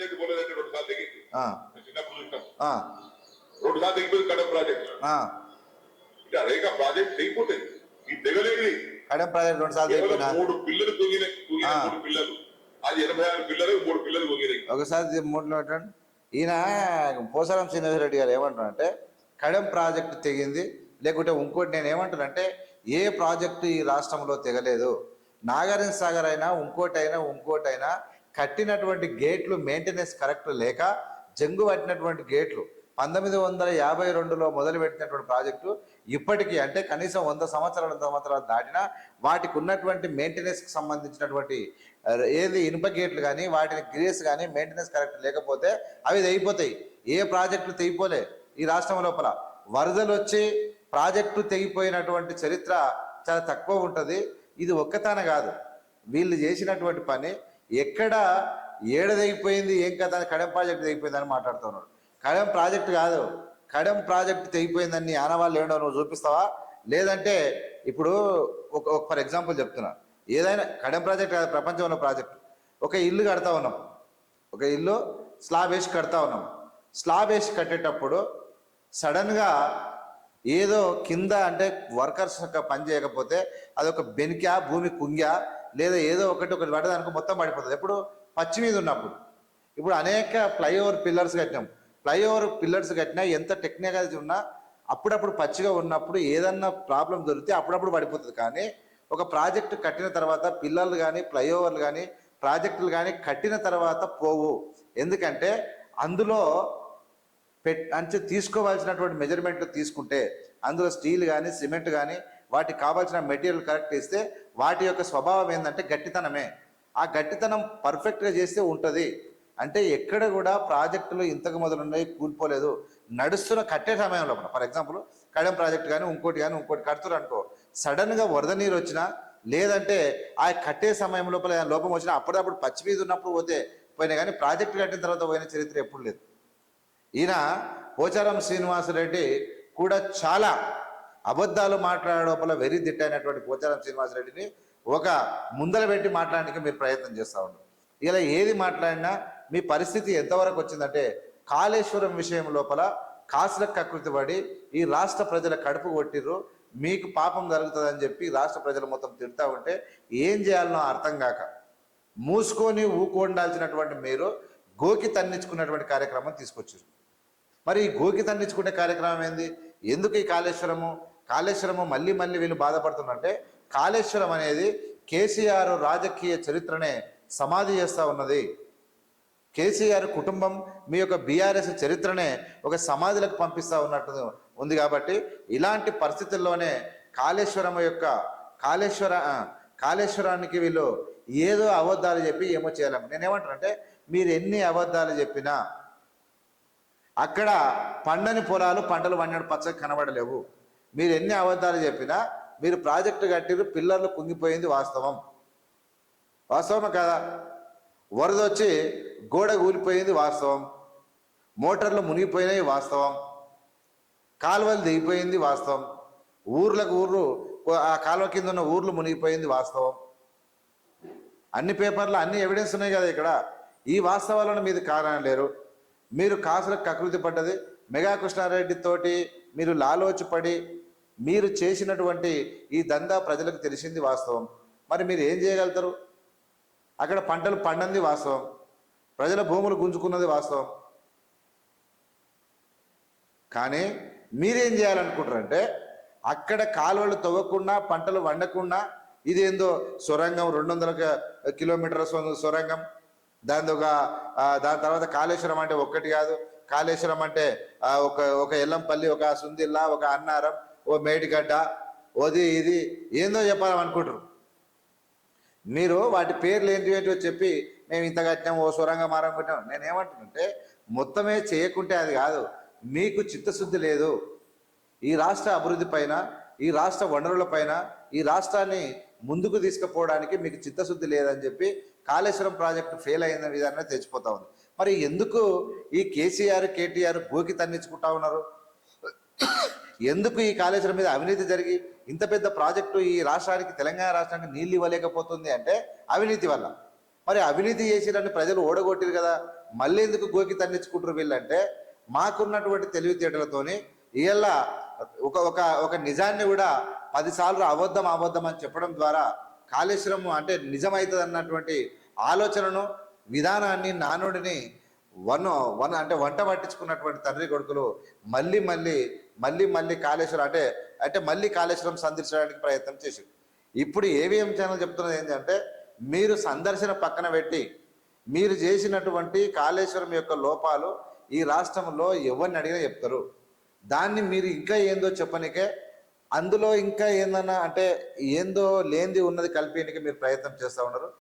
Project పోలేదంటే రెండు సార్లు తెగింది ఆ, నేను చిన్నప్పుడు చూసినాం ఆ, రెండు సార్లు తెగిపోయింది కడప ప్రాజెక్ట్. అంటే ప్రాజెక్ట్ ఈ తెగలేదు కడెం ప్రాజెక్ట్ రెండు సార్లు మూడు పిల్లలు. మూడు పిల్లలు అది ఎనభై ఆరు పిల్లలు మూడు పిల్లలు తొగినాయి ఒకసారి మూడు పెట్టండి ఈయన పోసారం శ్రీనివాసరెడ్డి గారు ఏమంటారంటే కడెం ప్రాజెక్టు తెగింది లేకుంటే ఇంకోటి నేను ఏమంటానంటే ఏ ప్రాజెక్టు ఈ రాష్ట్రంలో తెగలేదు. నాగార్జున సాగర్ అయినా ఇంకోటి అయినా ఇంకోటి అయినా కట్టినటువంటి గేట్లు మెయింటెనెన్స్ కరెక్ట్ లేక జంగు పట్టినటువంటి గేట్లు పంతొమ్మిది వందల యాభై రెండులో మొదలుపెట్టినటువంటి ప్రాజెక్టు ఇప్పటికీ అంటే కనీసం వంద సంవత్సరాల సంవత్సరాలు దాటినా వాటికి ఉన్నటువంటి మెయింటెనెన్స్కి సంబంధించినటువంటి ఏది ఇనుప గేట్లు కానీ వాటిని గ్రేస్ కానీ మెయింటెనెన్స్ కరెక్ట్ లేకపోతే అవి తెగిపోతాయి. ఏ ప్రాజెక్టులు తెగిపోలే ఈ రాష్ట్రం లోపల. వరదలు వచ్చి ప్రాజెక్టు తెగిపోయినటువంటి చరిత్ర చాలా తక్కువ ఉంటుంది. ఇది ఒక్కతాన కాదు. వీళ్ళు చేసినటువంటి పని ఎక్కడ ఏడదైపోయింది ఏం కదా కడెం ప్రాజెక్ట్ తెగిపోయింది అని మాట్లాడుతున్నాడు కడెం ప్రాజెక్ట్ కాదు కడెం ప్రాజెక్ట్ తెగిపోయిందని ఆనవాళ్ళు ఏంటో నువ్వు చూపిస్తావా? లేదంటే ఇప్పుడు ఒక ఒక ఫర్ ఎగ్జాంపుల్ చెప్తున్నా. ఏదైనా కడెం ప్రాజెక్ట్ కాదు ప్రపంచంలో ప్రాజెక్ట్. ఒక ఇల్లు కడతా ఉన్నాం. ఒక ఇల్లు స్లాబ్ వేసి కడతా ఉన్నాం. స్లాబ్ వేసి కట్టేటప్పుడు సడన్గా ఏదో కింద అంటే వర్కర్స్ యొక్క పని చేయకపోతే అదొక బెనికా భూమి కుంగ్యా లేదా ఏదో ఒకటి ఒకటి పడదానికి మొత్తం పడిపోతుంది. ఎప్పుడు? పచ్చి మీద ఉన్నప్పుడు. ఇప్పుడు అనేక ఫ్లైఓవర్ పిల్లర్స్ కట్టినాం. ఫ్లైఓవర్ పిల్లర్స్ కట్టినా ఎంత టెక్నాలజీ ఉన్నా అప్పుడప్పుడు పచ్చిగా ఉన్నప్పుడు ఏదన్నా ప్రాబ్లం దొరికితే అప్పుడప్పుడు పడిపోతుంది. కానీ ఒక ప్రాజెక్టు కట్టిన తర్వాత పిల్లర్లు కానీ ఫ్లైఓవర్లు కానీ ప్రాజెక్టులు కానీ కట్టిన తర్వాత పోవు. ఎందుకంటే అందులో పెట్ అంటే తీసుకోవాల్సినటువంటి మెజర్మెంట్లు తీసుకుంటే అందులో స్టీల్ కానీ సిమెంట్ కానీ వాటికి కావాల్సిన మెటీరియల్ కరెక్ట్ ఇస్తే వాటి యొక్క స్వభావం ఏంటంటే గట్టితనమే. ఆ గట్టితనం పర్ఫెక్ట్గా చేస్తే ఉంటుంది. అంటే ఎక్కడ కూడా ప్రాజెక్టులు ఇంతకు మొదలు ఉన్నాయి కూలిపోలేదు. నడుస్తున్న కట్టే సమయంలో ఫర్ ఎగ్జాంపుల్ కడెం ప్రాజెక్ట్ కానీ ఇంకోటి కానీ ఇంకోటి కడుతురు అనుకో. సడన్గా వరద నీరు వచ్చినా లేదంటే ఆ కట్టే సమయం లోపల లోపం వచ్చినా అప్పుడప్పుడు పచ్చి మీద ఉన్నప్పుడు పోతే పోయినా కానీ ప్రాజెక్టు కట్టిన తర్వాత పోయిన చరిత్ర ఎప్పుడు లేదు. ఈయన పోచారం శ్రీనివాసరెడ్డి కూడా చాలా అబద్ధాలు మాట్లాడే లోపల వెరీ దిట్టైనటువంటి పోచారం శ్రీనివాసరెడ్డిని ఒక ముందర పెట్టి మాట్లాడడానికి మీరు ప్రయత్నం చేస్తూ ఉన్నారు. ఇలా ఏది మాట్లాడినా మీ పరిస్థితి ఎంతవరకు వచ్చిందంటే కాళేశ్వరం విషయం లోపల కాసులకు కకృతి పడి ఈ రాష్ట్ర ప్రజల కడుపు కొట్టిర్రు మీకు పాపం జరుగుతుందని చెప్పి రాష్ట్ర ప్రజలు మొత్తం తిడతా ఉంటే ఏం చేయాలనో అర్థం కాక మూసుకొని ఊకొండాల్సినటువంటి మీరు గోకి తన్నించుకున్నటువంటి కార్యక్రమం తీసుకొచ్చారు మరి ఈ గోకి తన్నించుకునే కార్యక్రమం ఏంది? ఎందుకు ఈ కాళేశ్వరము? కాళేశ్వరము మళ్ళీ మళ్ళీ వీళ్ళు బాధపడుతున్నారంటే కాళేశ్వరం అనేది కేసీఆర్ రాజకీయ చరిత్రనే సమాధి చేస్తూ ఉన్నది. కేసీఆర్ కుటుంబం మీ యొక్క బీఆర్ఎస్ చరిత్రనే ఒక సమాధిలకు పంపిస్తూ ఉన్నట్టు ఉంది కాబట్టి ఇలాంటి పరిస్థితుల్లోనే కాళేశ్వరం యొక్క కాళేశ్వర కాళేశ్వరానికి వీళ్ళు ఏదో అబద్ధాలు చెప్పి ఏమో చేయాలి. నేనేమంటానంటే మీరు ఎన్ని అబద్ధాలు చెప్పినా అక్కడ పండని పొలాలు పంటలు పండిన పచ్చగా కనబడలేవు. మీరు ఎన్ని అబద్ధాలు చెప్పినా మీరు ప్రాజెక్టు కట్టిరు పిల్లర్లు కుంగిపోయింది వాస్తవం. వాస్తవమే కదా? వరద వచ్చి గోడ కూలిపోయింది వాస్తవం. మోటార్లు మునిగిపోయినాయి వాస్తవం. కాలువలు దిగిపోయింది వాస్తవం. ఊర్లకు ఊర్లు ఆ కాలువ కింద ఉన్న ఊర్లు మునిగిపోయింది వాస్తవం. అన్ని పేపర్లు అన్ని ఎవిడెన్స్ ఉన్నాయి కదా ఇక్కడ? ఈ వాస్తవాలను మీద కారణం లేరు. మీరు కాసులకు కకృతి పడ్డది. మెగా కృష్ణారెడ్డి తోటి మీరు లాలోచిపడి మీరు చేసినటువంటి ఈ దందా ప్రజలకు తెలిసింది వాస్తవం. మరి మీరు ఏం చేయగలుగుతారు? అక్కడ పంటలు పండంది వాస్తవం. ప్రజల భూములు గుంజుకున్నది వాస్తవం. కానీ మీరేం చేయాలనుకుంటారంటే అక్కడ కాలువలు తవ్వకుండా పంటలు వండకుండా ఇదేందో సొరంగం రెండు వందల క- కిలోమీటర్ల సొరంగం దాని ఒక దాని తర్వాత కాళేశ్వరం అంటే ఒక్కటి కాదు. కాళేశ్వరం అంటే ఒక ఒక ఎల్లంపల్లి ఒక సుందిల్లా ఒక అన్నారం ఓ మేడిగడ్డ ఓది ఇది. ఏందో చెప్పాలనుకుంటారు మీరు వాటి పేర్లు ఏంటి ఏంటో చెప్పి మేము ఇంత కట్టినాం ఓ సొరంగా మారం కట్టాం నేను ఏమంటున్నానంటే మొత్తమే చేయకుంటే అది కాదు. మీకు చిత్తశుద్ధి లేదు. ఈ రాష్ట్ర అభివృద్ధి పైన ఈ రాష్ట్ర వనరుల పైన ఈ రాష్ట్రాన్ని ముందుకు తీసుకుపోవడానికి మీకు చిత్తశుద్ధి లేదని చెప్పి కాళేశ్వరం ప్రాజెక్టు ఫెయిల్ అయిన విధానం తెచ్చిపోతా ఉంది. మరి ఎందుకు ఈ కేసీఆర్ కేటీఆర్ గోకి తన్నించుకుంటా ఉన్నారు? ఎందుకు ఈ కాళేశ్వరం మీద అవినీతి జరిగి ఇంత పెద్ద ప్రాజెక్టు ఈ రాష్ట్రానికి తెలంగాణ రాష్ట్రానికి నీళ్ళు ఇవ్వలేకపోతుంది అంటే అవినీతి వల్ల. మరి అవినీతి చేసిరని ప్రజలు ఓడగొట్టిరు కదా. మళ్ళీ ఎందుకు గోకి తన్నించుకుంటారు వీళ్ళంటే మాకున్నటువంటి తెలివితేటలతోని ఇవాళ ఒక ఒక ఒక నిజాన్ని కూడా పదిసార్లు అబద్ధం అబద్ధం అని చెప్పడం ద్వారా కాళేశ్వరం అంటే నిజమవుతుంది అన్నటువంటి ఆలోచనను విధానాన్ని నానుడిని వన్ వన్ అంటే వంట పట్టించుకున్నటువంటి తండ్రి కొడుకులు మళ్ళీ మళ్ళీ మళ్ళీ మళ్ళీ కాళేశ్వరం అంటే అంటే మళ్ళీ కాళేశ్వరం సందర్శించడానికి ప్రయత్నం చేసి ఇప్పుడు ఏవిఎం ఛానల్ చెప్తున్నది ఏంటంటే మీరు సందర్శన పక్కన పెట్టి మీరు చేసినటువంటి కాళేశ్వరం యొక్క లోపాలు ఈ రాష్ట్రంలో ఎవరిని అడిగినా చెప్తారు. దాన్ని మీరు ఇంకా ఏందో చెప్పనికే అందులో ఇంకా ఏందన్నా అంటే ఏందో లేనిది ఉన్నది కలిపేందుకు మీరు ప్రయత్నం చేస్తూ ఉన్నారు?